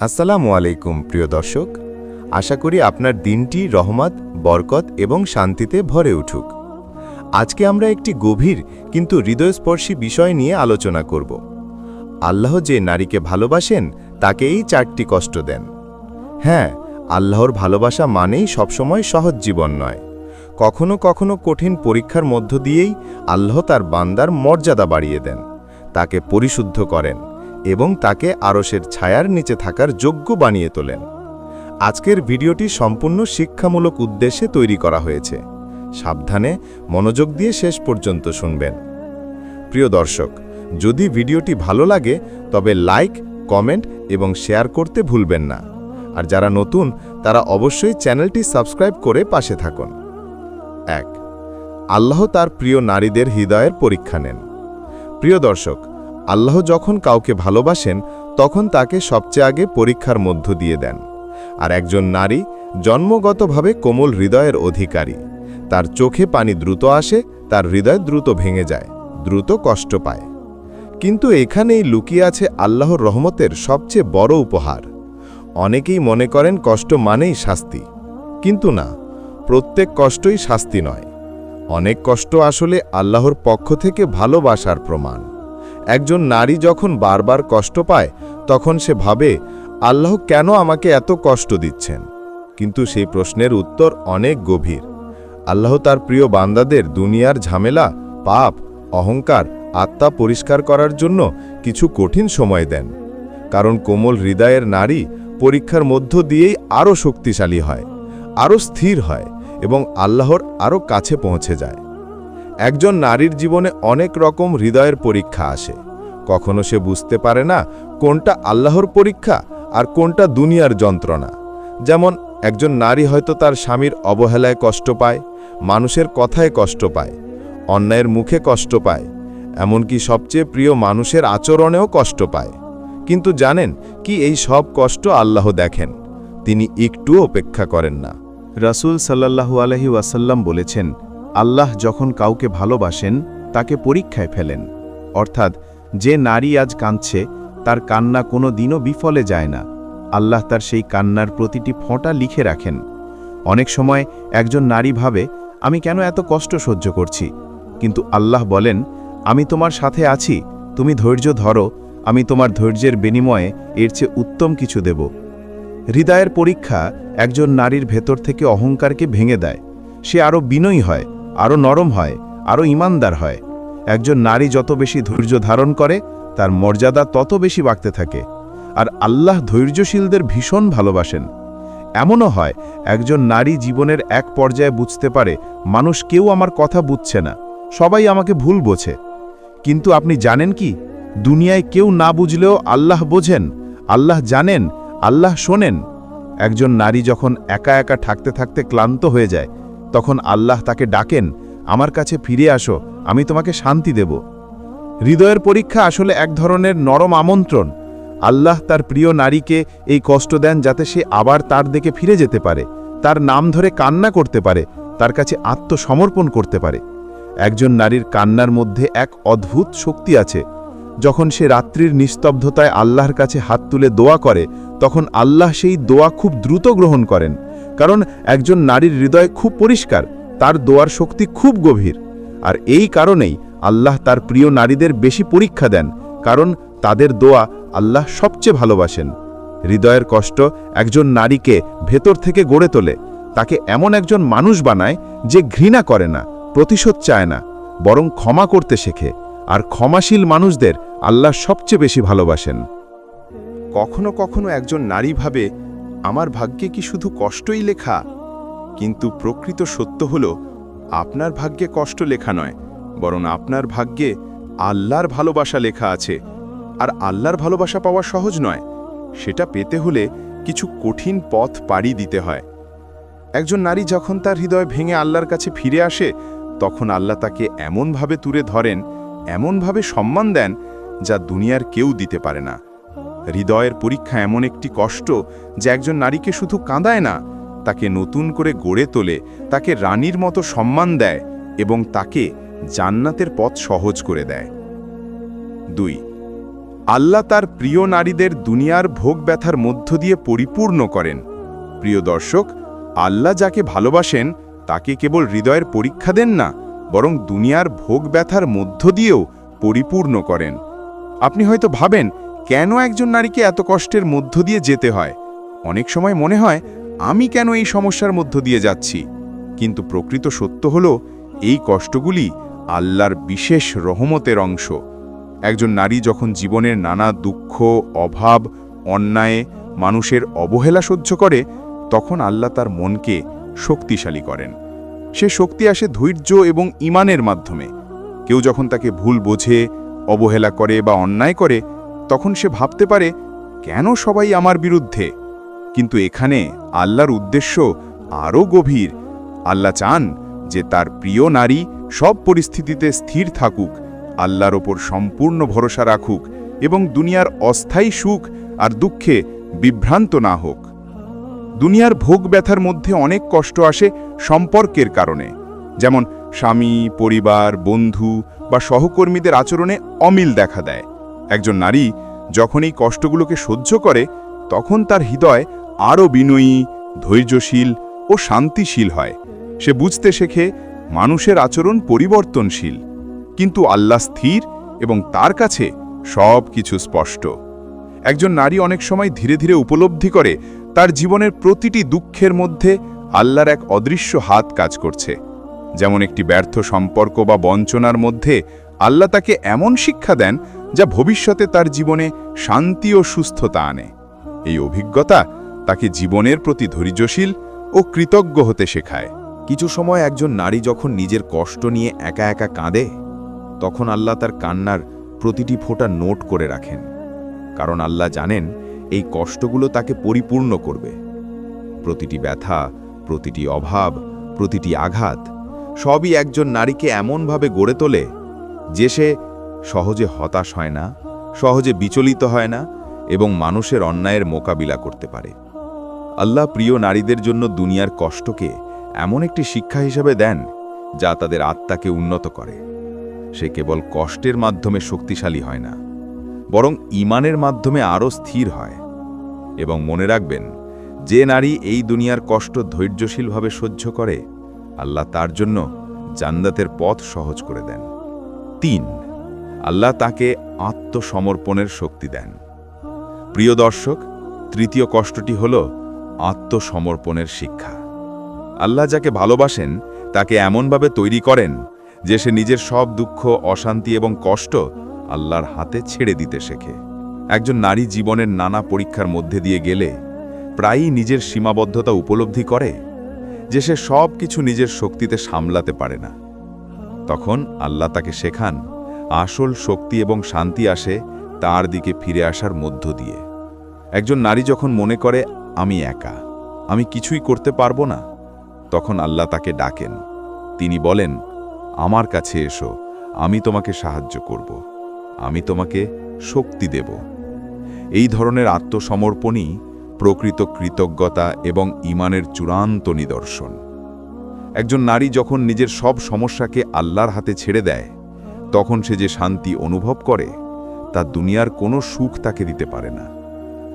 আসসালামু আলাইকুম, প্রিয় দর্শক। আশা করি আপনার দিনটি রহমত, বরকত এবং শান্তিতে ভরে উঠুক। আজকে আমরা একটি গভীর কিন্তু হৃদয়স্পর্শী বিষয় নিয়ে আলোচনা করব। আল্লাহ যে নারীকে ভালোবাসেন তাকে এই চারটি কষ্ট দেন। হ্যাঁ আল্লাহর ভালোবাসা মানেই সবসময় সহজ জীবন নয়। কখনো কখনো কঠিন পরীক্ষার মধ্য দিয়েই আল্লাহ তার বান্দার মর্যাদা বাড়িয়ে দেন। তাকে পরিশুদ্ধ করেন। এবং তাকে আরসের ছায়ার নিচে থাকার যোগ্য বানিয়ে তোলেন। আজকের ভিডিওটি সম্পূর্ণ শিক্ষামূলক উদ্দেশ্যে তৈরি করা হয়েছে। সাবধানে মনোযোগ দিয়ে শেষ পর্যন্ত শুনবেন। প্রিয় দর্শক, যদি ভিডিওটি ভালো লাগে, তবে লাইক, কমেন্ট এবং শেয়ার করতে ভুলবেন না। আর যারা নতুন, তারা অবশ্যই চ্যানেলটি সাবস্ক্রাইব করে পাশে থাকুন। এক, আল্লাহ তার প্রিয় নারীদের হৃদয়ের পরীক্ষা নেন। প্রিয় দর্শক আল্লাহ যখন কাউকে ভালোবাসেন, তখন তাকে সবচেয়ে আগে পরীক্ষার মধ্য দিয়ে দেন। আর একজন নারী জন্মগতভাবে কোমল হৃদয়ের অধিকারী। তার চোখে পানি দ্রুত আসে, তার হৃদয় দ্রুত ভেঙে যায়, দ্রুত কষ্ট পায়। কিন্তু এখানেই লুকিয়ে আছে আল্লাহর রহমতের সবচেয়ে বড় উপহার। অনেকেই মনে করেন কষ্ট মানেই শাস্তি। কিন্তু না, প্রত্যেক কষ্টই শাস্তি নয়। অনেক কষ্ট আসলে আল্লাহর পক্ষ থেকে ভালোবাসার প্রমাণ। একজন নারী যখন বারবার কষ্ট পায়, তখন সে ভাবে, আল্লাহ কেন আমাকে এত কষ্ট দিচ্ছেন? কিন্তু সেই প্রশ্নের উত্তর অনেক গভীর। আল্লাহ তার প্রিয় বান্দাদের দুনিয়ার ঝামেলা, পাপ, অহংকার, আত্মা পরিষ্কার করার জন্য কিছু কঠিন সময় দেন। কারণ কোমল হৃদয়ের নারী পরীক্ষার মধ্য দিয়েই আরও শক্তিশালী হয়, আরও স্থির হয় এবং আল্লাহর আরও কাছে পৌঁছে যায়। একজন নারীর জীবনে অনেক রকম হৃদয়ের পরীক্ষা আসে। কখনো সে বুঝতে পারে না কোনটা আল্লাহর পরীক্ষা আর কোনটা দুনিয়ার যন্ত্রণা। যেমন, একজন নারী হয়তো তার স্বামীর অবহেলায় কষ্ট পায়, মানুষের কথায় কষ্ট পায়, অন্যায়ের মুখে কষ্ট পায়, এমনকি সবচেয়ে প্রিয় মানুষের আচরণেও কষ্ট পায়। কিন্তু জানেন কি এই সব কষ্ট আল্লাহ দেখেন, তিনি একটু অপেক্ষা করেন না। রাসূল সাল্লাল্লাহু আলহি ওয়াসাল্লাম বলেছেন আল্লাহ যখন কাউকে ভালোবাসেন, তাকে পরীক্ষায় ফেলেন। অর্থাৎ, যে নারী আজ কাঁদছে, তার কান্না কোনো দিনও বিফলে যায় না। আল্লাহ তার সেই কান্নার প্রতিটি ফোঁটা লিখে রাখেন। অনেক সময় একজন নারী ভাবে, আমি কেন এত কষ্ট সহ্য করছি? কিন্তু আল্লাহ বলেন, আমি তোমার সাথে আছি, তুমি ধৈর্য ধরো, আমি তোমার ধৈর্যের বিনিময়ে এর চেয়ে উত্তম কিছু দেব। হৃদয়ের পরীক্ষা একজন নারীর ভেতর থেকে অহংকারকে ভেঙে দেয়। সে আরও বিনয়ী হয়। আরও নরম হয়, আরও ইমানদার হয়। একজন নারী যত বেশি ধৈর্য ধারণ করে, তার মর্যাদা তত বেশি বাড়তে থাকে। আর আল্লাহ ধৈর্যশীলদের ভীষণ ভালোবাসেন। এমনও হয়, একজন নারী জীবনের এক পর্যায়ে বুঝতে পারে, মানুষ কেউ আমার কথা বুঝছে না, সবাই আমাকে ভুল বোঝে। কিন্তু আপনি জানেন কি? দুনিয়ায় কেউ না বুঝলেও আল্লাহ বোঝেন, আল্লাহ জানেন, আল্লাহ শোনেন। একজন নারী যখন একা একা থাকতে থাকতে ক্লান্ত হয়ে যায় তখন আল্লাহ তাকে ডাকেন, আমার কাছে ফিরে আসো, আমি তোমাকে শান্তি দেব। হৃদয়ের পরীক্ষা আসলে এক ধরনের নরম আমন্ত্রণ। আল্লাহ তার প্রিয় নারীকে এই কষ্ট দেন যাতে সে আবার তার দিকে ফিরে যেতে পারে, তার নাম ধরে কান্না করতে পারে, তার কাছে আত্মসমর্পণ করতে পারে। একজন নারীর কান্নার মধ্যে এক অদ্ভুত শক্তি আছে। যখন সে রাত্রির নিস্তব্ধতায় আল্লাহর কাছে হাত তুলে দোয়া করে, তখন আল্লাহ সেই দোয়া খুব দ্রুত গ্রহণ করেন। কারণ একজন নারীর হৃদয় খুব পরিষ্কার, তার দোয়ার শক্তি খুব গভীর। আর এই কারণেই আল্লাহ তার প্রিয় নারীদের বেশি পরীক্ষা দেন, কারণ তাদের দোয়া আল্লাহ সবচেয়ে ভালোবাসেন। হৃদয়ের কষ্ট একজন নারীকে ভেতর থেকে গড়ে তোলে, তাকে এমন একজন মানুষ বানায় যে ঘৃণা করে না, প্রতিশোধ চায় না, বরং ক্ষমা করতে শেখে। আর ক্ষমাশীল মানুষদের আল্লাহ সবচেয়ে বেশি ভালোবাসেন। কখনো কখনো একজন নারী ভাবে আমার ভাগ্যে কি শুধু কষ্টই লেখা? কিন্তু প্রকৃত সত্য হল, আপনার ভাগ্যে কষ্ট লেখা নয়, বরং আপনার ভাগ্যে আল্লাহর ভালোবাসা লেখা আছে। আর আল্লাহর ভালোবাসা পাওয়া সহজ নয়, সেটা পেতে হলে কিছু কঠিন পথ পাড়ি দিতে হয়। একজন নারী যখন তার হৃদয় ভেঙে আল্লাহর কাছে ফিরে আসে, তখন আল্লাহ তাকে এমনভাবে তুলে ধরেন, এমনভাবে সম্মান দেন, যা দুনিয়ার কেউ দিতে পারে না। হৃদয়ের পরীক্ষা এমন একটি কষ্ট যে একজন নারীকে শুধু কাঁদায় না, তাকে নতুন করে গড়ে তোলে, তাকে রানীর মতো সম্মান দেয় এবং তাকে জান্নাতের পথ সহজ করে দেয়। দুই, আল্লাহ তার প্রিয় নারীদের দুনিয়ার ভোগ ব্যথার মধ্য দিয়ে পরিপূর্ণ করেন। প্রিয় দর্শক, আল্লাহ যাকে ভালোবাসেন, তাকে কেবল হৃদয়ের পরীক্ষা দেন না, বরং দুনিয়ার ভোগ ব্যথার মধ্য দিয়েও পরিপূর্ণ করেন। আপনি হয়তো ভাবেন কেন একজন নারীকে এত কষ্টের মধ্য দিয়ে যেতে হয়? অনেক সময় মনে হয়, আমি কেন এই সমস্যার মধ্য দিয়ে যাচ্ছি? কিন্তু প্রকৃত সত্য হল, এই কষ্টগুলি আল্লাহর বিশেষ রহমতের অংশ। একজন নারী যখন জীবনের নানা দুঃখ, অভাব, অন্যায়, মানুষের অবহেলা সহ্য করে, তখন আল্লাহ তার মনকে শক্তিশালী করেন। সে শক্তি আসে ধৈর্য এবং ইমানের মাধ্যমে। কেউ যখন তাকে ভুল বোঝে, অবহেলা করে বা অন্যায় করে তখন সে ভাবতে পারে, কেন সবাই আমার বিরুদ্ধে? কিন্তু এখানে আল্লাহর উদ্দেশ্য আরও গভীর। আল্লাহ চান যে তার প্রিয় নারী সব পরিস্থিতিতে স্থির থাকুক, আল্লাহর ওপর সম্পূর্ণ ভরসা রাখুক এবং দুনিয়ার অস্থায়ী সুখ আর দুঃখে বিভ্রান্ত না হোক। দুনিয়ার ভোগ ব্যথার মধ্যে অনেক কষ্ট আসে সম্পর্কের কারণে, যেমন স্বামী, পরিবার, বন্ধু বা সহকর্মীদের আচরণে অমিল দেখা দেয়। একজন নারী যখন এই কষ্টগুলোকে সহ্য করে, তখন তার হৃদয় আরও বিনয়ী, ধৈর্যশীল ও শান্তিশীল হয়। সে বুঝতে শেখে, মানুষের আচরণ পরিবর্তনশীল। কিন্তু আল্লাহ স্থির এবং তার কাছে সব কিছু স্পষ্ট। একজন নারী অনেক সময় ধীরে ধীরে উপলব্ধি করে, তার জীবনের প্রতিটি দুঃখের মধ্যে আল্লাহর এক অদৃশ্য হাত কাজ করছে। যেমন একটি ব্যর্থ সম্পর্ক বা বঞ্চনার মধ্যে আল্লাহ তাকে এমন শিক্ষা দেন যা ভবিষ্যতে তার জীবনে শান্তি ও সুস্থতা আনে। এই অভিজ্ঞতা তাকে জীবনের প্রতি ধৈর্যশীল ও কৃতজ্ঞ হতে শেখায়। কিছু সময় একজন নারী যখন নিজের কষ্ট নিয়ে একা একা কাঁদে, তখন আল্লাহ তার কান্নার প্রতিটি ফোঁটা নোট করে রাখেন। কারণ আল্লাহ জানেন এই কষ্টগুলো তাকে পরিপূর্ণ করবে। প্রতিটি ব্যথা, প্রতিটি অভাব, প্রতিটি আঘাত সবই একজন নারীকে এমনভাবে গড়ে তোলে যে সে সহজে হতাশ হয় না, সহজে বিচলিত হয় না এবং মানুষের অন্যায়ের মোকাবিলা করতে পারে। আল্লাহ প্রিয় নারীদের জন্য দুনিয়ার কষ্টকে এমন একটি শিক্ষা হিসাবে দেন যা তাদের আত্মাকে উন্নত করে। সে কেবল কষ্টের মাধ্যমে শক্তিশালী হয় না, বরং ইমানের মাধ্যমে আরও স্থির হয়। এবং মনে রাখবেন, যে নারী এই দুনিয়ার কষ্ট ধৈর্যশীলভাবে সহ্য করে, আল্লাহ তার জন্য জান্নাতের পথ সহজ করে দেন। তিন আল্লাহ তাকে আত্মসমর্পণের শক্তি দেন। প্রিয় দর্শক, তৃতীয় কষ্টটি হল আত্মসমর্পণের শিক্ষা। আল্লাহ যাকে ভালোবাসেন, তাকে এমনভাবে তৈরি করেন যে সে নিজের সব দুঃখ, অশান্তি এবং কষ্ট আল্লাহর হাতে ছেড়ে দিতে শেখে। একজন নারী জীবনের নানা পরীক্ষার মধ্যে দিয়ে গেলে প্রায়ই নিজের সীমাবদ্ধতা উপলব্ধি করে যে সে সব কিছু নিজের শক্তিতে সামলাতে পারে না। তখন আল্লাহ তাকে শেখান আসল শক্তি এবং শান্তি আসে তার দিকে ফিরে আসার মধ্য দিয়ে। একজন নারী যখন মনে করে, আমি একা, আমি কিছুই করতে পারব না, তখন আল্লাহ তাকে ডাকেন। তিনি বলেন, আমার কাছে এসো, আমি তোমাকে সাহায্য করব, আমি তোমাকে শক্তি দেব। এই ধরনের আত্মসমর্পণই প্রকৃত কৃতজ্ঞতা এবং ইমানের চূড়ান্ত নিদর্শন। একজন নারী যখন নিজের সব সমস্যাকে আল্লাহর হাতে ছেড়ে দেয় তখন সে যে শান্তি অনুভব করে, তা দুনিয়ার কোনো সুখ তাকে দিতে পারে না।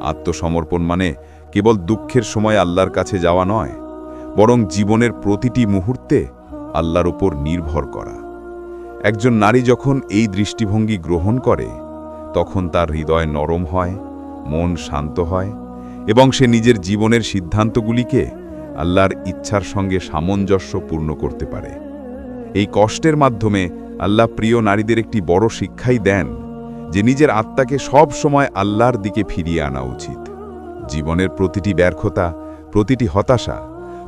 আত্মসমর্পণ মানে কেবল দুঃখের সময় আল্লাহর কাছে যাওয়া নয়, বরং জীবনের প্রতিটি মুহূর্তে আল্লাহর উপর নির্ভর করা। একজন নারী যখন এই দৃষ্টিভঙ্গি গ্রহণ করে, তখন তার হৃদয় নরম হয়, মন শান্ত হয়, এবং সে নিজের জীবনের সিদ্ধান্তগুলিকে আল্লাহর ইচ্ছার সঙ্গে সামঞ্জস্যপূর্ণ করতে পারে। এই কষ্টের মাধ্যমে আল্লাহ প্রিয় নারীদের একটি বড় শিক্ষাই দেন যে নিজের আত্মাকে সব সময় আল্লাহর দিকে ফিরিয়ে আনা উচিত। জীবনের প্রতিটি ব্যর্থতা, প্রতিটি হতাশা,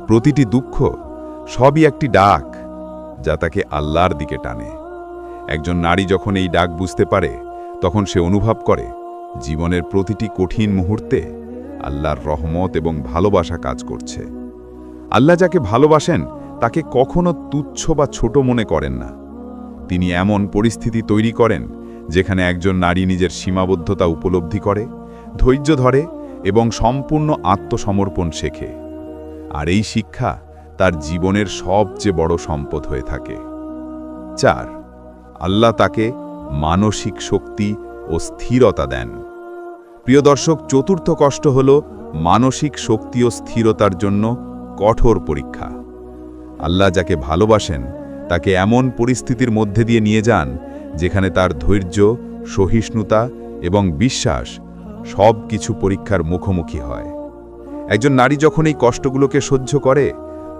প্রতিটি দুঃখ সবই একটি ডাক যা তাকে আল্লাহর দিকে টানে। একজন নারী যখন এই ডাক বুঝতে পারে, তখন সে অনুভব করে, জীবনের প্রতিটি কঠিন মুহূর্তে আল্লাহর রহমত এবং ভালোবাসা কাজ করছে। আল্লাহ যাকে ভালোবাসেন, তাকে কখনো তুচ্ছ বা ছোট মনে করেন না। তিনি এমন পরিস্থিতি তৈরি করেন যেখানে একজন নারী নিজের সীমাবদ্ধতা উপলব্ধি করে, ধৈর্য ধরে এবং সম্পূর্ণ আত্মসমর্পণ শেখে। আর এই শিক্ষা তার জীবনের সবচেয়ে বড় সম্পদ হয়ে থাকে। চার, আল্লাহ তাকে মানসিক শক্তি ও স্থিরতা দেন। প্রিয় দর্শক, চতুর্থ কষ্ট হল মানসিক শক্তি ও স্থিরতার জন্য কঠোর পরীক্ষা। আল্লাহ যাকে ভালোবাসেন তাকে এমন পরিস্থিতির মধ্যে দিয়ে নিয়ে যান, যেখানে তার ধৈর্য, সহিষ্ণুতা এবং বিশ্বাস সব কিছু পরীক্ষার মুখোমুখি হয়। একজন নারী যখন এই কষ্টগুলোকে সহ্য করে,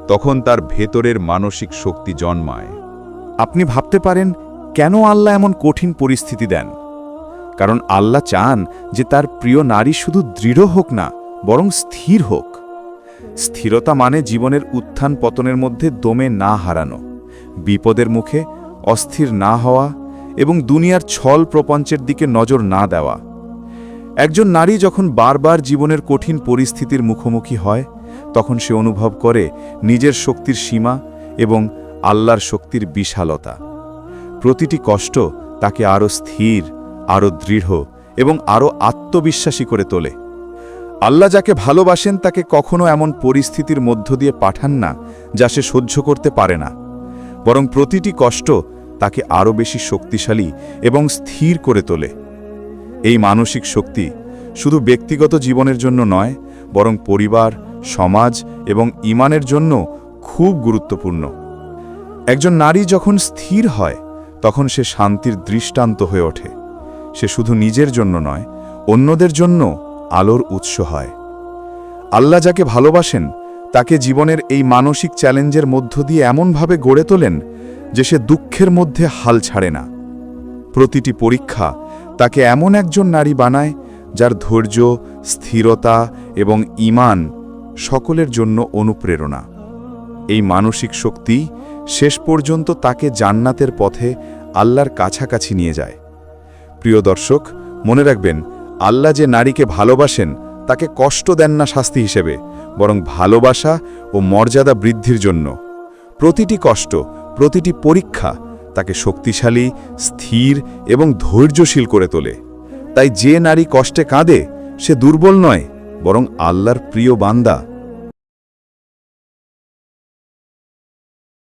তখন তার ভেতরের মানসিক শক্তি জন্মায়। আপনি ভাবতে পারেন, কেন আল্লাহ এমন কঠিন পরিস্থিতি দেন? কারণ আল্লাহ চান যে তার প্রিয় নারী শুধু দৃঢ় হোক না, বরং স্থির হোক। স্থিরতা মানে জীবনের উত্থান পতনের মধ্যে দমে না হারানো। বিপদের মুখে, অস্থির না হওয়া এবং দুনিয়ার ছল প্রপঞ্চের দিকে নজর না দেওয়া। একজন নারী যখন বারবার জীবনের কঠিন পরিস্থিতির মুখোমুখি হয়, তখন সে অনুভব করে নিজের শক্তির সীমা এবং আল্লাহর শক্তির বিশালতা। প্রতিটি কষ্ট তাকে আরও স্থির, আরও দৃঢ় এবং আরও আত্মবিশ্বাসী করে তোলে। আল্লাহ যাকে ভালোবাসেন তাকে কখনো এমন পরিস্থিতির মধ্য দিয়ে পাঠান না যা সে সহ্য করতে পারে না। বরং প্রতিটি কষ্ট তাকে আরও বেশি শক্তিশালী এবং স্থির করে তোলে। এই মানসিক শক্তি শুধু ব্যক্তিগত জীবনের জন্য নয়, বরং পরিবার, সমাজ এবং ইমানের জন্য খুব গুরুত্বপূর্ণ। একজন নারী যখন স্থির হয়, তখন সে শান্তির দৃষ্টান্ত হয়ে ওঠে। সে শুধু নিজের জন্য নয়, অন্যদের জন্য আলোর উৎস হয়। আল্লাহ যাকে ভালোবাসেন তাকে জীবনের এই মানসিক চ্যালেঞ্জের মধ্য দিয়ে এমনভাবে গড়ে তোলেন যে সে দুঃখের মধ্যে হাল ছাড়ে না। প্রতিটি পরীক্ষা তাকে এমন একজন নারী বানায় যার ধৈর্য, স্থিরতা এবং ঈমান সকলের জন্য অনুপ্রেরণা। এই মানসিক শক্তি শেষ পর্যন্ত তাকে জান্নাতের পথে আল্লাহর কাছাকাছি নিয়ে যায়। প্রিয় দর্শক, মনে রাখবেন, আল্লাহ যে নারীকে ভালোবাসেন তাকে কষ্ট দেন না শাস্তি হিসেবে, বরং ভালোবাসা ও মর্যাদা বৃদ্ধির জন্য। প্রতিটি কষ্ট, প্রতিটি পরীক্ষা তাকে শক্তিশালী, স্থির এবং ধৈর্যশীল করে তোলে। তাই যে নারী কষ্টে কাঁদে, সে দুর্বল নয়, বরং আল্লাহর প্রিয় বান্দা।